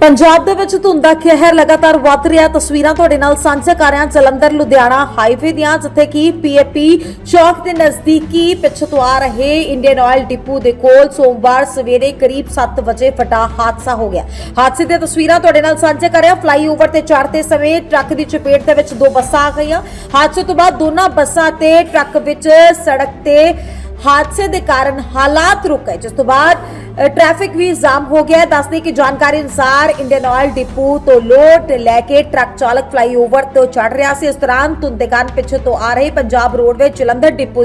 ਪੰਜਾਬ ਦੇ ਵਿੱਚ ਧੁੰਦ ਦਾ ਕਹਿਰ ਲਗਾਤਾਰ ਵੱਧ ਰਿਹਾ। ਤਸਵੀਰਾਂ ਤੁਹਾਡੇ ਨਾਲ ਸਾਂਝਾ ਕਰ ਰਿਹਾ ਜਲੰਧਰ, ਲੁਧਿਆਣਾ ਹਾਈਵੇ ਦੀਆਂ, ਜਿੱਥੇ ਕਿ ਪੀਏਪੀ ਚੌਕ ਦੇ ਨਜ਼ਦੀਕੀ ਪਿੱਛੇ ਤੋਂ ਆ ਰਹੇ ਇੰਡੀਅਨ ਆਇਲ ਡਿਪੂ ਦੇ ਕੋਲ ਸੋਮਵਾਰ ਸਵੇਰੇ ਕਰੀਬ 7 ਵਜੇ ਫਟਾ ਹਾਦਸਾ ਹੋ ਗਿਆ। ਹਾਦਸੇ ਦੀਆਂ ਤਸਵੀਰਾਂ ਤੁਹਾਡੇ ਨਾਲ ਸਾਂਝਾ ਕਰ ਰਿਹਾ ਫਲਾਈਓਵਰ ਤੇ ਚੜ੍ਹਦੇ ਸਮੇਂ ਟਰੱਕ ਦੀ ਚਪੇਟ ਦੇ ਵਿੱਚ ਦੋ ਬੱਸਾਂ ਆ ਗਈਆਂ। ਹਾਦਸੇ ਤੋਂ ਬਾਅਦ ਦੋਨਾਂ ਬੱਸਾਂ ਤੇ ਟਰੱਕ ਵਿੱਚ ਸੜਕ ਤੇ ਹਾਦਸੇ ਦੇ ਕਾਰਨ ਹਾਲਾਤ ਰੁਕ ਗਏ, ਜਿਸ ਤੋਂ ਬਾਅਦ ਟ੍ਰੈਫਿਕ ਵੀ ਜਾਮ ਹੋ ਗਿਆ ਹੈ। ਦੱਸਦੇ ਕਿ ਜਾਣਕਾਰੀ ਅਨੁਸਾਰ ਇੰਡੀਅਨ ਆਇਲ ਡਿਪੂ ਤੋਂ ਲੋਟ ਲੈ ਕੇ ਟਰੱਕ ਚਾਲਕ ਫਲਾਈਓਵਰ ਤੋਂ ਚੜ ਰਿਹਾ ਸੀ। ਇਸ ਦੌਰਾਨ ਧੁੰਦ ਦੇ ਕਾਰਨ ਪਿੱਛੇ ਤੋਂ ਆ ਰਹੀ ਪੰਜਾਬ ਰੋਡਵੇ ਜਲੰਧਰ ਡਿਪੂ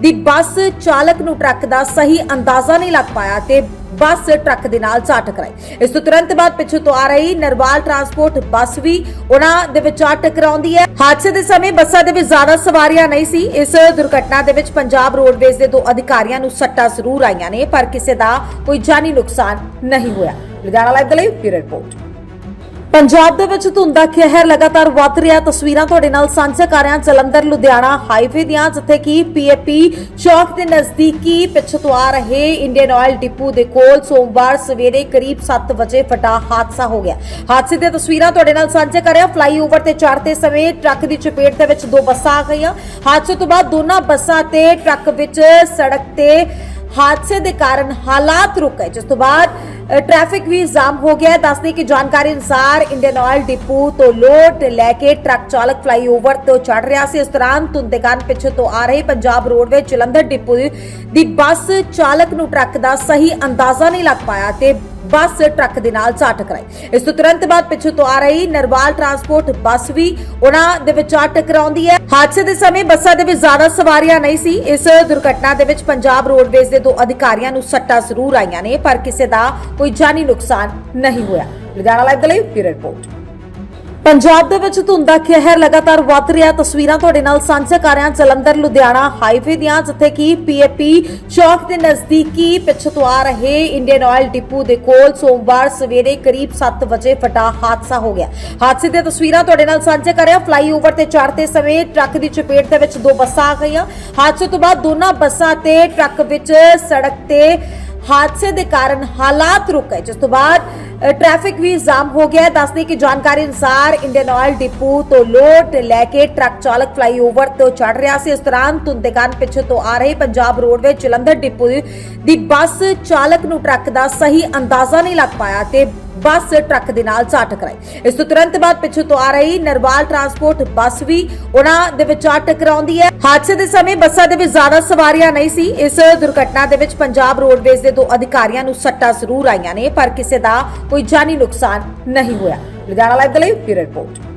ਦੀ ਬੱਸ ਚਾਲਕ ਨੂੰ ਟਰੱਕ ਦਾ ਸਹੀ ਅੰਦਾਜ਼ਾ ਨਹੀਂ ਲੱਗ ਪਾਇਆ ਤੇ ਬੱਸ ਟਰੱਕ ਦੇ ਨਾਲ ਜਾ ਟਕਰਾਈ ਇਸ ਤੋਂ ਤੁਰੰਤ ਬਾਅਦ ਪਿੱਛੇ ਤੋਂ ਆ ਰਹੀ ਨਰਵਾਲ ਟਰਾਂਸਪੋਰਟ ਬੱਸ ਵੀ ਉਹਨਾਂ ਦੇ ਵਿੱਚ ਆ ਟਕਰਾਉਂਦੀ ਹੈ। ਹਾਦਸੇ ਦੇ ਸਮੇਂ ਬੱਸਾਂ ਦੇ ਵਿੱਚ ਜ਼ਿਆਦਾ ਸਵਾਰੀਆਂ ਨਹੀਂ ਸੀ। ਇਸ ਦੁਰਘਟਨਾ ਦੇ ਵਿੱਚ ਪੰਜਾਬ ਰੋਡਵੇਜ਼ ਦੇ ਦੋ ਅਧਿਕਾਰੀਆਂ ਨੂੰ ਸੱਟਾਂ ਜ਼ਰੂਰ ਆਈਆਂ ਨੇ, ਪਰ ਕਿਸੇ ਦਾ ਕੋਈ ਜਾਨੀ ਨੁਕਸਾਨ ਨਹੀਂ ਹੋਇਆ। ਲੁਧਿਆਣਾ ਲਾਈਵ ਦੇ ਲਈ ਰਿਪੋਰਟ। ਪੰਜਾਬ ਦੇ ਵਿੱਚ ਧੁੰਦ ਦਾ ਕਹਿਰ ਲਗਾਤਾਰ ਵੱਧ ਰਿਹਾ। ਤਸਵੀਰਾਂ ਤੁਹਾਡੇ ਨਾਲ ਸਾਂਝਾ ਕਰ ਰਿਹਾ ਜਲੰਧਰ, ਲੁਧਿਆਣਾ ਹਾਈਵੇ ਦੀਆਂ, ਜਿੱਥੇ ਕਿ ਪੀਏਪੀ ਚੌਕ ਦੇ ਨਜ਼ਦੀਕੀ ਪਿੱਛੇ ਤੋਂ ਆ ਰਹੇ ਇੰਡੀਅਨ ਆਇਲ ਡਿਪੂ ਦੇ ਕੋਲ ਸੋਮਵਾਰ ਸਵੇਰੇ ਕਰੀਬ 7 ਵਜੇ ਫਟਾ ਹਾਦਸਾ ਹੋ ਗਿਆ। ਹਾਦਸੇ ਦੀਆਂ ਤਸਵੀਰਾਂ ਤੁਹਾਡੇ ਨਾਲ ਸਾਂਝਾ ਕਰ ਰਿਹਾ ਫਲਾਈਓਵਰ ਤੇ ਚੜ੍ਹਦੇ ਸਮੇਂ ਟਰੱਕ ਦੀ ਚਪੇਟ ਦੇ ਵਿੱਚ ਦੋ ਬੱਸਾਂ ਆ ਗਈਆਂ। ਹਾਦਸੇ ਤੋਂ ਬਾਅਦ ਦੋਨਾਂ ਬੱਸਾਂ ਤੇ ਟਰੱਕ ਵਿੱਚ ਸੜਕ ਤੇ ਹਾਦਸੇ ਦੇ ਕਾਰਨ ਹਾਲਾਤ ਰੁਕ ਗਏ, ਜਿਸ ਤੋਂ ਬਾਅਦ ਟ੍ਰੈਫਿਕ ਵੀ ਜਾਮ ਹੋ ਗਿਆ ਹੈ ਦੱਸਦੇ ਕਿ ਜਾਣਕਾਰੀ ਅਨੁਸਾਰ ਇੰਡੀਅਨ ਆਇਲ ਡਿਪੂ ਤੋਂ ਲੋਟ ਲੈ ਕੇ ਟਰੱਕ ਚਾਲਕ ਫਲਾਈਓਵਰ ਤੋਂ ਚੜ ਰਿਹਾ ਸੀ ਇਸ ਦੌਰਾਨ ਧੁੰਦ ਦੇ ਕਾਰਨ ਪਿੱਛੇ ਤੋਂ ਆ ਰਹੀ ਪੰਜਾਬ ਰੋਡਵੇ ਜਲੰਧਰ ਡਿਪੂ ਦੀ ਬੱਸ ਚਾਲਕ ਨੂੰ ਟਰੱਕ ਦਾ ਸਹੀ ਅੰਦਾਜ਼ਾ ਨਹੀਂ ਲੱਗ ਪਾਇਆ ਤੇ ਬੱਸ ਟਰੱਕ ਦੇ ਨਾਲ ਜਾ ਟਕਰਾਈ ਇਸ ਤੋਂ ਤੁਰੰਤ ਬਾਅਦ ਪਿੱਛੇ ਤੋਂ ਆ ਰਹੀ ਨਰਵਾਲ ਟਰਾਂਸਪੋਰਟ ਬੱਸ ਵੀ ਉਹਨਾਂ ਦੇ ਵਿੱਚ ਆ ਟਕਰਾਉਂਦੀ ਹੈ। ਹਾਦਸੇ ਦੇ ਸਮੇਂ ਬੱਸਾਂ ਦੇ ਵਿੱਚ ਜ਼ਿਆਦਾ ਸਵਾਰੀਆਂ ਨਹੀਂ ਸੀ। ਇਸ ਦੁਰਘਟਨਾ ਦੇ ਵਿੱਚ ਪੰਜਾਬ ਰੋਡਵੇਜ਼ ਦੇ ਦੋ ਅਧਿਕਾਰੀਆਂ ਨੂੰ ਸੱਟਾਂ ਜ਼ਰੂਰ ਆਈਆਂ ਨੇ, ਪਰ ਕਿਸੇ ਦਾ ਕੋਈ ਜਾਨੀ ਨੁਕਸਾਨ ਨਹੀਂ ਹੋਇਆ। ਲੁਧਿਆਣਾ ਲਾਈਵ ਦੇ ਲਈ ਬਿਊਰੋ ਰਿਪੋਰਟ। ਪੰਜਾਬ ਦੇ ਵਿੱਚ ਧੁੰਦ ਦਾ ਕਹਿਰ ਲਗਾਤਾਰ ਵੱਧ ਰਿਹਾ। ਤਸਵੀਰਾਂ ਤੁਹਾਡੇ ਨਾਲ ਸਾਂਝਾ ਕਰ ਰਿਹਾ ਜਲੰਧਰ, ਲੁਧਿਆਣਾ ਹਾਈਵੇ ਦੀਆਂ, ਜਿੱਥੇ ਕਿ ਪੀਏਪੀ ਚੌਕ ਦੇ ਨਜ਼ਦੀਕੀ ਪਿੱਛੇ ਤੋਂ ਆ ਰਹੇ ਇੰਡੀਅਨ ਆਇਲ ਡਿਪੂ ਦੇ ਕੋਲ ਸੋਮਵਾਰ ਸਵੇਰੇ ਕਰੀਬ 7 ਵਜੇ ਫਟਾ ਹਾਦਸਾ ਹੋ ਗਿਆ। ਹਾਦਸੇ ਦੀਆਂ ਤਸਵੀਰਾਂ ਤੁਹਾਡੇ ਨਾਲ ਸਾਂਝਾ ਕਰ ਰਿਹਾ। ਫਲਾਈਓਵਰ ਤੇ ਚੜ੍ਹਦੇ ਸਮੇਂ ਟਰੱਕ ਦੀ ਚਪੇਟ ਦੇ ਵਿੱਚ ਦੋ ਬੱਸਾਂ ਆ ਗਈਆਂ। ਹਾਦਸੇ ਤੋਂ ਬਾਅਦ ਦੋਨਾਂ ਬੱਸਾਂ ਤੇ ਟਰੱਕ ਵਿੱਚ ਸੜਕ ਤੇ ਹਾਦਸੇ ਦੇ ਕਾਰਨ ਹਾਲਾਤ ਰੁਕ ਗਏ, ਜਿਸ ਤੋਂ ਬਾਅਦ ਟ੍ਰੈਫਿਕ ਵੀ ਜਾਮ ਹੋ ਗਿਆ ਹੈ। ਦੱਸਦੇ ਕਿ ਜਾਣਕਾਰੀ ਅਨੁਸਾਰ ਇੰਡੀਅਨ ਆਇਲ ਡਿਪੂ ਤੋਂ ਲੋਟ ਲੈ ਕੇ ਟਰੱਕ ਚਾਲਕ ਫਲਾਈਓਵਰ ਤੋਂ ਚੜ ਰਿਹਾ ਸੀ। ਇਸ ਦੌਰਾਨ ਧੁੰਦ ਦੇ ਪਿੱਛੇ ਤੋਂ ਆ ਰਹੀ ਪੰਜਾਬ ਰੋਡਵੇਜ਼ ਜਲੰਧਰ ਡਿਪੂ ਦੀ ਬੱਸ ਚਾਲਕ ਨੂੰ ਟਰੱਕ ਦਾ ਸਹੀ ਅੰਦਾਜ਼ਾ ਨਹੀਂ ਲੱਗ ਪਾਇਆ ਤੇ ਬੱਸ ਟਰੱਕ ਦੇ ਨਾਲ ਜਾ ਟਕਰਾਈ ਇਸ ਤੋਂ ਤੁਰੰਤ ਬਾਅਦ ਪਿੱਛੇ ਤੋਂ ਆ ਰਹੀ ਨਰਵਾਲ ਟਰਾਂਸਪੋਰਟ ਬੱਸ ਵੀ ਉਹਨਾਂ ਦੇ ਵਿੱਚ ਆ ਟਕਰਾਉਂਦੀ ਹੈ। ਹਾਦਸੇ ਦੇ ਸਮੇਂ ਬੱਸਾਂ ਦੇ ਵਿੱਚ ਜ਼ਿਆਦਾ ਸਵਾਰੀਆਂ ਨਹੀਂ ਸੀ। ਇਸ ਦੁਰਘਟਨਾ ਦੇ ਵਿੱਚ ਪੰਜਾਬ ਰੋਡਵੇਜ਼ ਦੇ ਦੋ ਅਧਿਕਾਰੀਆਂ ਨੂੰ ਸੱਟਾਂ ਜ਼ਰੂਰ ਆਈਆਂ ਨੇ, ਪਰ ਕਿਸੇ ਦਾ ਕੋਈ ਜਾਨੀ ਨੁਕਸਾਨ ਨਹੀਂ ਹੋਇਆ। ਲੁਧਿਆਣਾ ਲਾਈਵ ਦੇ ਲਈ ਰਿਪੋਰਟ।